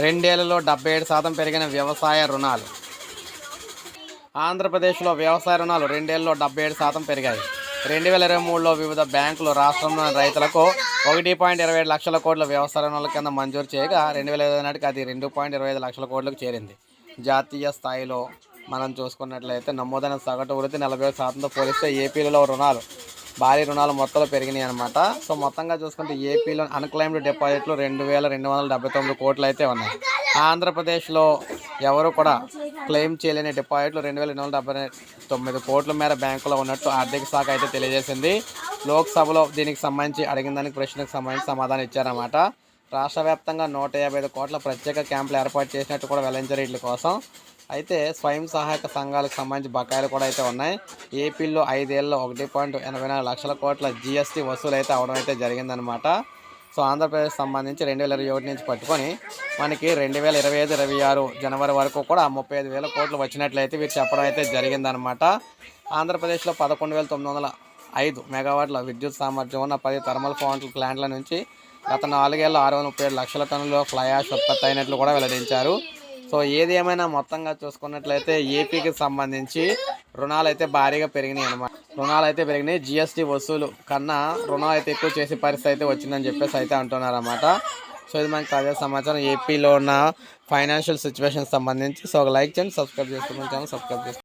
రెండేళ్ళలో డెబ్బై ఏడు శాతం పెరిగిన వ్యవసాయ రుణాలు. ఆంధ్రప్రదేశ్లో వ్యవసాయ రుణాలు రెండేళ్ళలో డెబ్బై ఏడు శాతం పెరిగాయి. రెండు వేల ఇరవై మూడులో వివిధ బ్యాంకులు రాష్ట్రంలోని రైతులకు ఒకటి పాయింట్ ఇరవై ఐదు లక్షల కోట్ల వ్యవసాయ రుణాల కింద మంజూరు చేయగా రెండు వేల ఇరవై నాటికి అది రెండు పాయింట్ ఇరవై ఐదు లక్షల కోట్లకు చేరింది. జాతీయ స్థాయిలో మనం చూసుకున్నట్లయితే నమోదైన సగటు వృద్ధి నలభై శాతంతో పోలిస్తే ఏపీలో రుణాలు భారీ రుణాలు మొత్తంలో పెరిగినాయి అనమాట సో మొత్తంగా చూసుకుంటే ఏపీలో అన్క్లైమ్డ్ డిపాజిట్లు రెండు వేల రెండు వందల డెబ్బై తొమ్మిది కోట్లు అయితే ఉన్నాయి. ఆంధ్రప్రదేశ్లో ఎవరు కూడా క్లెయిమ్ చేయలేని డిపాజిట్లు రెండు వేల రెండు వందల డెబ్బై తొమ్మిది కోట్ల మేర బ్యాంకులో ఉన్నట్టు ఆర్థిక శాఖ అయితే తెలియజేసింది. లోక్సభలో దీనికి సంబంధించి అడిగిన దానికి ప్రశ్నకు సంబంధించి సమాధానం ఇచ్చారన్నమాట. రాష్ట్ర వ్యాప్తంగా నూట యాభై ఐదు కోట్ల ప్రత్యేక క్యాంపులు ఏర్పాటు చేసినట్టు కూడా వెల్లంచరీట్ల కోసం అయితే స్వయం సహాయక సంఘాలకు సంబంధించి బకాయిలు కూడా అయితే ఉన్నాయి. ఏపీలో ఐదేళ్ళలో ఒకటి పాయింట్ ఎనభై నాలుగు లక్షల కోట్ల జీఎస్టీ వసూలు అయితే అవడం అయితే జరిగిందనమాట సో ఆంధ్రప్రదేశ్ సంబంధించి రెండు వేల ఇరవై ఒకటి నుంచి పట్టుకొని మనకి రెండు వేల ఇరవై ఐదు ఇరవై ఆరు జనవరి వరకు కూడా ముప్పై ఐదు వేల కోట్లు వచ్చినట్లయితే వీరు చెప్పడం అయితే జరిగిందనమాట ఆంధ్రప్రదేశ్లో పదకొండు వేల తొమ్మిది వందల ఐదు మెగావాట్ల విద్యుత్ సామర్థ్యం ఉన్న పది థర్మల్ పవర్ ప్లాంట్ల నుంచి గత నాలుగేళ్ళ ఆరు వందల ముప్పై ఏడు లక్షల టన్నుల ఫ్లయాష్ ఉత్పత్తి అయినట్లు కూడా వెల్లడించారు. సో ఏది ఏమైనా మొత్తంగా చూసుకున్నట్లయితే ఏపీకి సంబంధించి రుణాలు అయితే భారీగా పెరిగినాయి అనమాట రుణాలు అయితే పెరిగినాయి జిఎస్టీ వసూలు కన్నా రుణాలు అయితే ఎక్కువ చేసే పరిస్థితి అయితే వచ్చిందని చెప్పేసి అయితే అంటున్నారు అనమాట సో ఇది మనకి తాజా సమాచారం. ఏపీలో ఉన్న ఫైనాన్షియల్ సిచ్యువేషన్ సంబంధించి. సో ఒక లైక్ చేయండి సబ్స్క్రైబ్ చేసుకుంటాను ఛానల్ సబ్స్క్రైబ్ చేసుకోండి.